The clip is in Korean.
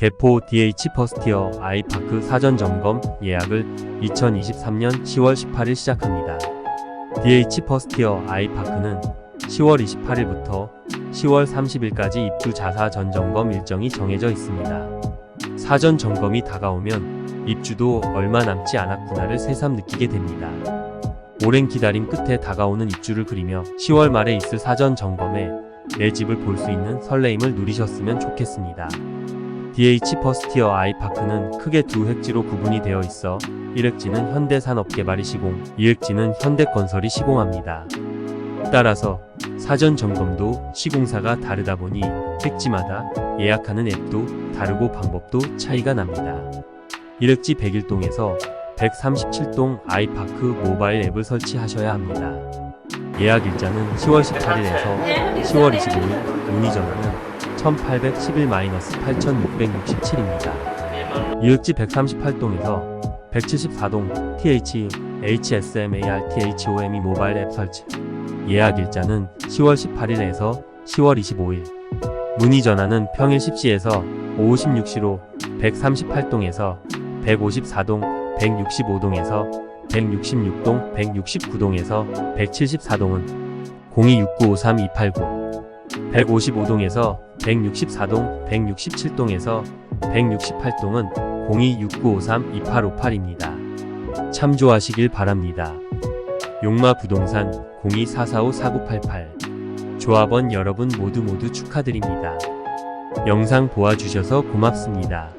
개포 DH 퍼스티어 아이파크 사전 점검 예약을 2023년 10월 18일 시작합니다. DH 퍼스티어 아이파크는 10월 28일부터 10월 30일까지 입주 자사 전 점검 일정이 정해져 있습니다. 사전 점검이 다가오면 입주도 얼마 남지 않았구나를 새삼 느끼게 됩니다. 오랜 기다림 끝에 다가오는 입주를 그리며 10월 말에 있을 사전 점검에 내 집을 볼 수 있는 설레임을 누리셨으면 좋겠습니다. DH 퍼스티어 아이파크는 크게 두 획지로 구분이 되어 있어 1획지는 현대산업개발이 시공, 2획지는 현대건설이 시공합니다. 따라서 사전 점검도 시공사가 다르다 보니 획지마다 예약하는 앱도 다르고 방법도 차이가 납니다. 1획지 101동에서 137동 아이파크 모바일 앱을 설치하셔야 합니다. 예약 일자는 10월 18일에서 10월 25일, 문의 전화는 1811-8667입니다. 2획지 138동에서 174동 TH HSMAR THOME 모바일 앱 설치. 예약 일자는 10월 18일에서 10월 25일. 문의 전화는 평일 10시에서 오후 16시로 138동에서 154동 165동에서 166동 169동에서 174동은 026953-289 155동에서 164동 167동에서 168동은 026953-2858입니다. 참조하시길 바랍니다. 용마 부동산 024454-4988 조합원 여러분 모두 모두 축하드립니다. 영상 보아주셔서 고맙습니다.